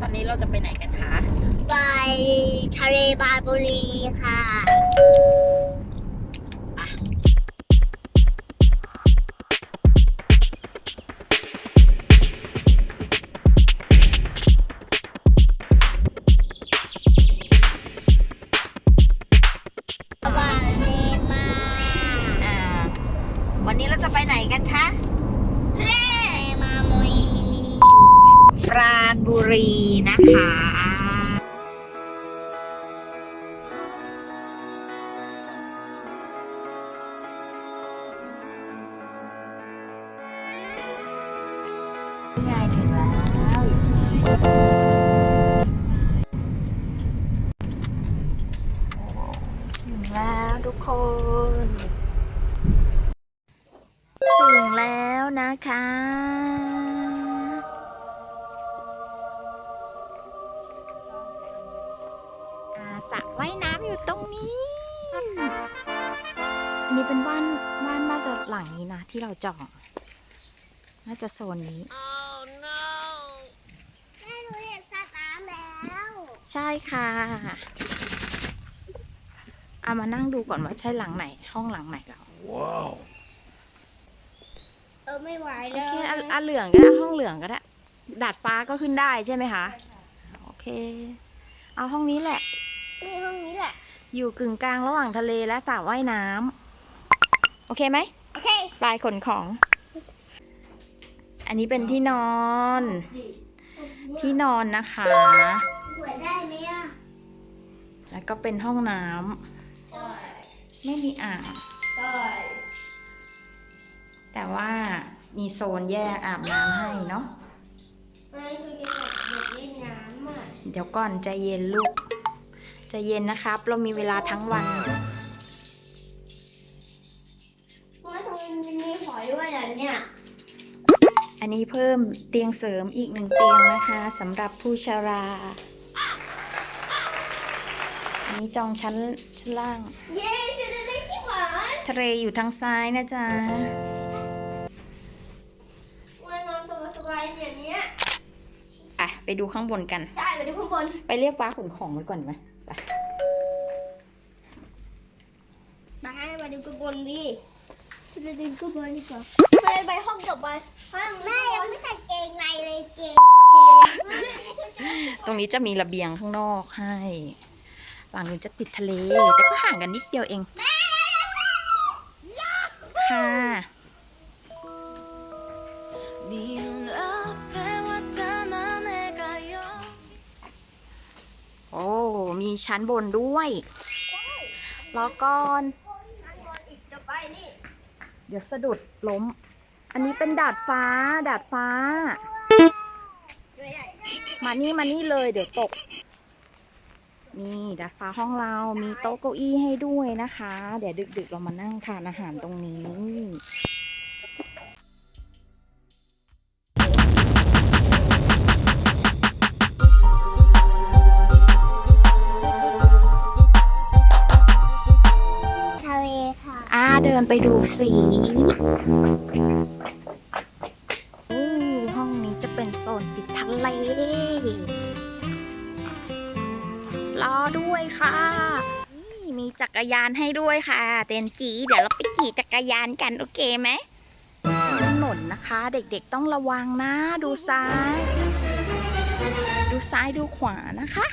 ตอนนี้เราจะไปไหนกันคะ ไปทะเลบาบุรีค่ะ บุรีนะคะง่ายถึงแล้วถึงแล้วทุกคน ถึงแล้วนะคะ รงนี้ อันนี้เป็นบ้านบ้านน่าจะหลังนี้นะที่เราจองน่าจะโซนนี้แม่หนูเห็นสระน้ำแล้ว ใช่ค่ะเอามานั่งดูก่อนว่าใช่หลังไหน ห้องหลังไหนแล้วเออไม่ไหวโอเลเคยอะอะเหลืองก็ได้ห้องเหลืองก็ได้ดาดฟ้าก็ขึ้นได้ใช่ไหมคะ โอเค เอาห้องนี้แหละ อยู่กึ่งกลางระหว่างทะเลและสระว่ายน้ำโอเคไหมโอเคปลายขนของ อันนี้เป็นที่นอน ที่นอนนะคะเปิดได้ไหมอะแล้วก็เป็นห้องน้ำไม่มีอ่างใช่แต่ว่ามีโซนแยกอาบน้ำให้เนาะไม่ช่วยกันเด็กเล่นน้ำอะเดี๋ยวก่อนใจเย็นลูก ใจเย็นนะครับ เรามีเวลาทั้งวันว่าทำไมมันมีหอยด้วยอะเนี่ย อันนี้เพิ่มเตียงเสริมอีกหนึ่งเตียงนะคะสำหรับผู้ชรา อันนี้จองชั้นชั้นล่าง เย้ฉันจะเล่นที่หวานทะเลอยู่ทางซ้ายนะจ๊ะวันนอนสบายๆเนี่ยเนี้ยอะไปดูข้างบนกัน ใช่ไปดูข้างบน ไปเรียกป้าขนของไว้ก่อนไหม ไปมาให้มาดูกระบนดิฉันจะดึงกระบนดีกว่าไปไปห้องจบไปห้องแม่ยังไม่ใส่เกงในเลยเกงตรงนี้จะมีระเบียงข้างนอกให้ หลังนี้จะติดทะเล แต่ก็ห่างกันนิดเดียวเอง มีชั้นบนด้วยรอก่อนชั้นบนอีกจะไปนี่เดี๋ยวสะดุดล้ม อันนี้เป็นดาดฟ้า ดาดฟ้า มานี่มานี่เลยเดี๋ยวตก นี่ดาดฟ้าห้องเรามีโต๊ะเก้าอี้ให้ด้วยนะคะ เดี๋ยวดึกๆเรามานั่งทานอาหารตรงนี้ ไปดูสีอู้ห้องนี้จะเป็นโซนติดทะเล รอด้วยค่ะนี่มีจักรยานให้ด้วยค่ะ เตนจีเดี๋ยวเราไปขี่จักรยานกันโอเคไหมถนนนะคะ เด็กๆต้องระวังนะ ดูซ้าย ดูซ้ายดูขวานะคะ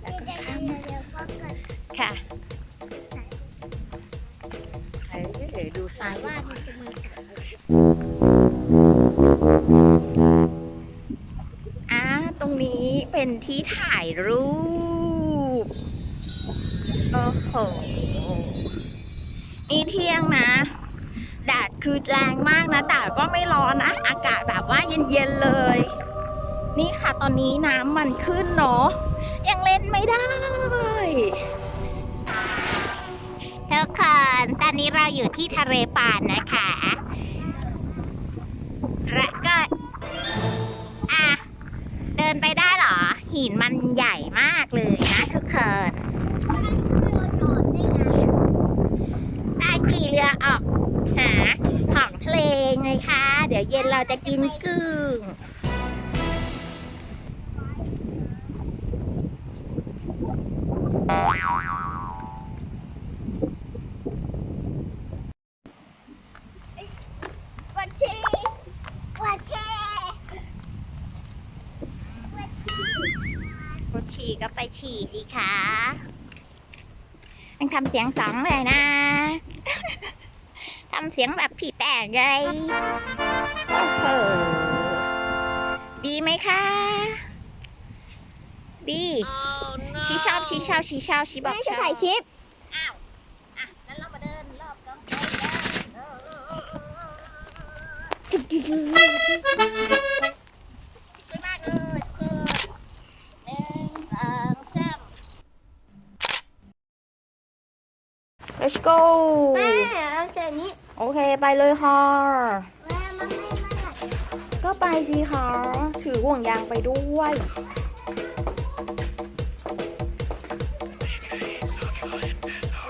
แล้วก็ข้ามมาค่ะ เออดูซ้ายดูว่าขวามันจะมีกัดอ่าตรงนี้เป็นที่ถ่ายรูป โอ้โห นี่เที่ยงนะแดดคือแรงมากนะ แต่ก็ไม่ร้อนนะ อากาศแบบว่าเย็นๆเลย นี่ค่ะตอนนี้น้ำมันขึ้นเนาะ ยังเล่นไม่ได้ ทุกคนตอนนี้เราอยู่ที่ทะเลปานนะคะและก็อะเดินไปได้เหรอ หินมันใหญ่มากเลยนะทุกคนได้ขี่เรือออกหาของทะเลไงคะ เดี๋ยวเย็นเราจะกินกุ้ง ฉี่ก็ไปฉี่สิคะต้องทำเสียงสองเลยนะ ทำเสียงแบบผีแป้งเลย โอ้โห ดีไหมคะ ดีชีชอบชีชอบชีชอบชีบอกแม่ชจะอบถ่ายคลิป อ้าวอะงั้นเรามาเดินรอบกองไฟกันสวยมากเลยทุกคนหนึ่งสองสาม let's go แม่เอาเสร็จนี้โอเคไปเลยค่ะแม่มันไม่ได้ก็ไปสิคะถือห่วงยางไปด้วย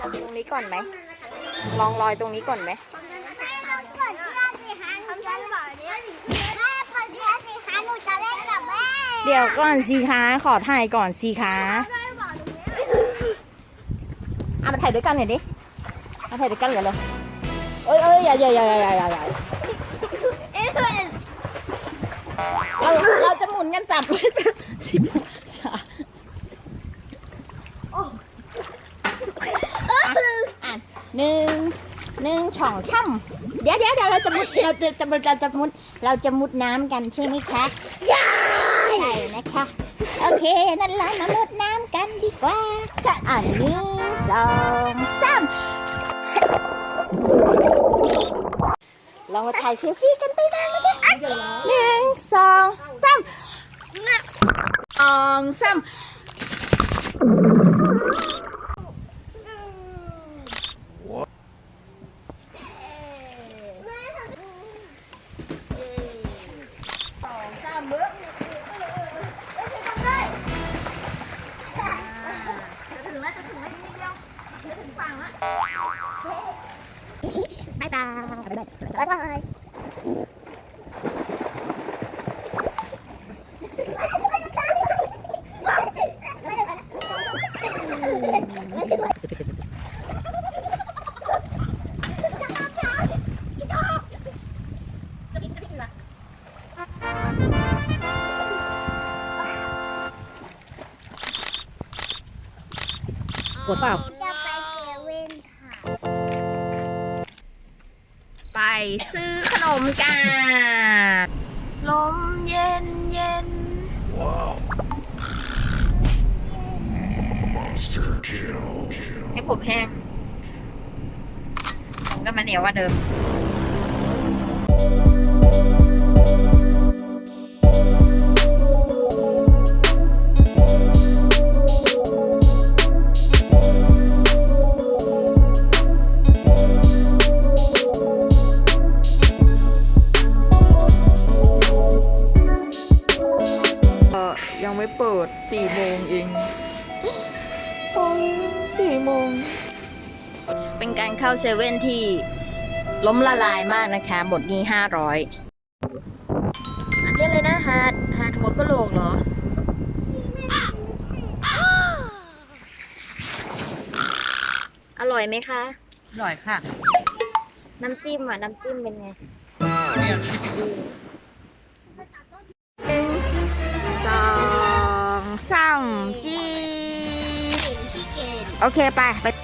ลองตรงนี้ก่อนไหม ลองลอยตรงนี้ก่อนไหมให้เราเปิดเสื้อสิคะหนูจะเล่นแม่เปิดเสื้อสิคะหนูจะเล่นกับแม่เดี๋ยวก่อนสิคะขอถ่ายก่อนสิคะแม่บอกหนูเนี่ยเอามาถ่ายด้วยกันหน่อยดิ มาถ่ายด้วยกันเลยเลยเอ้ยเอ้ยอย่าอย่าอย่าอย่าอย่าอย่าอย่าเอ๊ะเราเราจะหมุนกันจับสิบสามอะหนึ่งหนึ่งช่องช่ำเดี๋ยวเดี๋ยวเดี๋ยวเราจะมุดเราจะจะเราจะมุดเราจะมุดน้ำกันใช่ไหมคะใช่ใช่นะคะโอเคนั่นเรามามุดน้ำกันดีกว่าจะอะหนึ่งสองสาม เรามาถ่ายเซลฟี่กันไปนะคะหนึ่งสองสามสองสาม บ๊ายบายบ๊ ซื้อขนมกันลมเย็นเย็นให้ผมแห้งผมก็มาเหนียวกว่าเดิม เข้าเซเว่นที่ล้มละลายมากนะคะ หมดนี้ห้าร้อยอันนี้เลยนะฮาร์ดฮาร์ดหัวกะโหลกเหรออร่อยไหมคะ อร่อยค่ะ น้ำจิ้มอะ น้ำจิ้มเป็นไงเนี่ยหนึ่งสองสามจีเก่งที่เก่งโอเค ไป ไป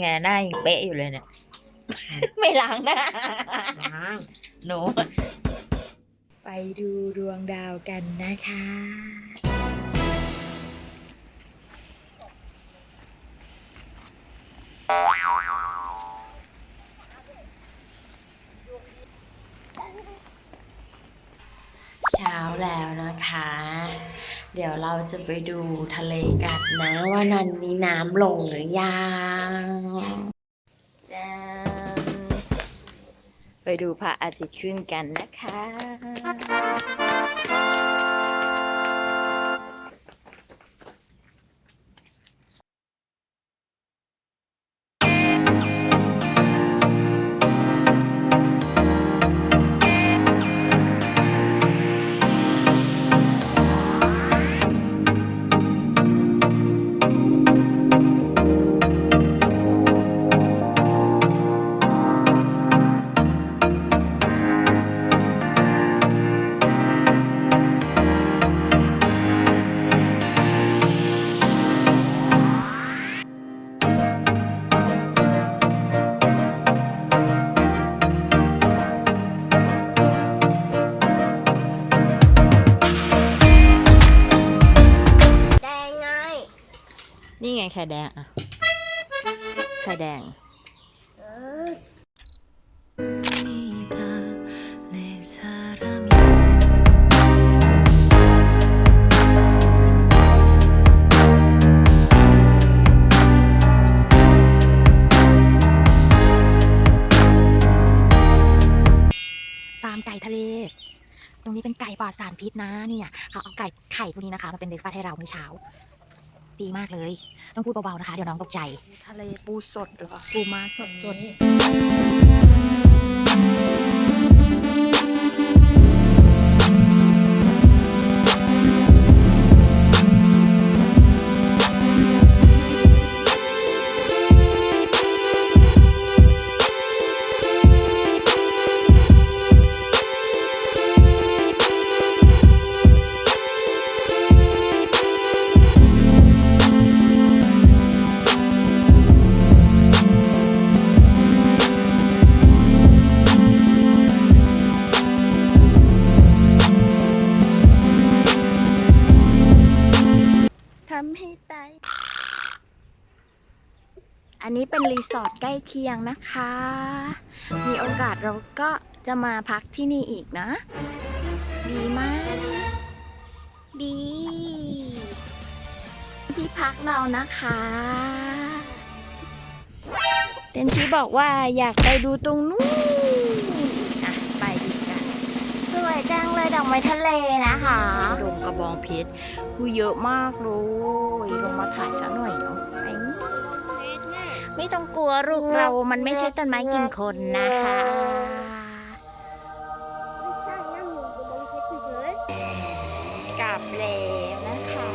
ไงหน้ายังเป๊ะอยู่เลยเนี่ย ไม่ล้างหน้า ล้างหนู ไปดูดวงดาวกันนะคะ เราจะไปดูทะเลกันนะ ว่านันนี้น้ำลงหรือยังไปดูพระอาทิตย์ขึ้นกันนะคะ ขแดงอะ ไข่แดง ฟาร์มไก่ทะเล ตรงนี้เป็นไก่ปลอดสารพิษนะเนี่ยเขาเอาไก่ไข่พวกนี้นะคะมาเป็นเบรกฟาสให้เราเมื่อเช้า ดีมากเลย ต้องพูดเบาๆนะคะ เดี๋ยวน้องตกใจ ทะเลปูสดเหรอปูมาสดสดท เคียงนะคะ มีโอกาสเราก็จะมาพักที่นี่อีกนะ ดีมาก ดี ที่พักเรานะคะเตนชีบอกว่าอยากไปดูตรงนู้นอะไปดูกัน สวยจังเลยดอกไม้ทะเลนะคะดงกระบองเพชรคือเยอะมากเลย ลงมาถ่ายซะหน่อยเนาะ ไม่ต้องกลัวลูกเรามันไม่ใช่ต้นไม้กินคนนะคะ กลับแล้วนะคะ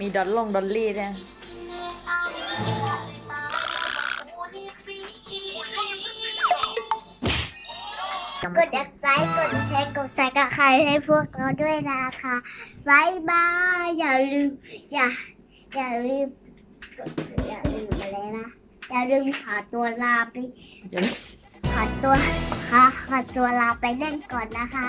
มีดอลลงดอลลี่เนี่ย กดไลค์กดแชร์กดใส่กับใครให้พวกเราด้วยนะคะบายบายอย่าลืมอย่าอย่าลืมอย่าลืมอะไรนะอย่าลืมขาตัวลาไปอย่าตัวค่ะขาตัวลาไปเล่นก่อนนะคะ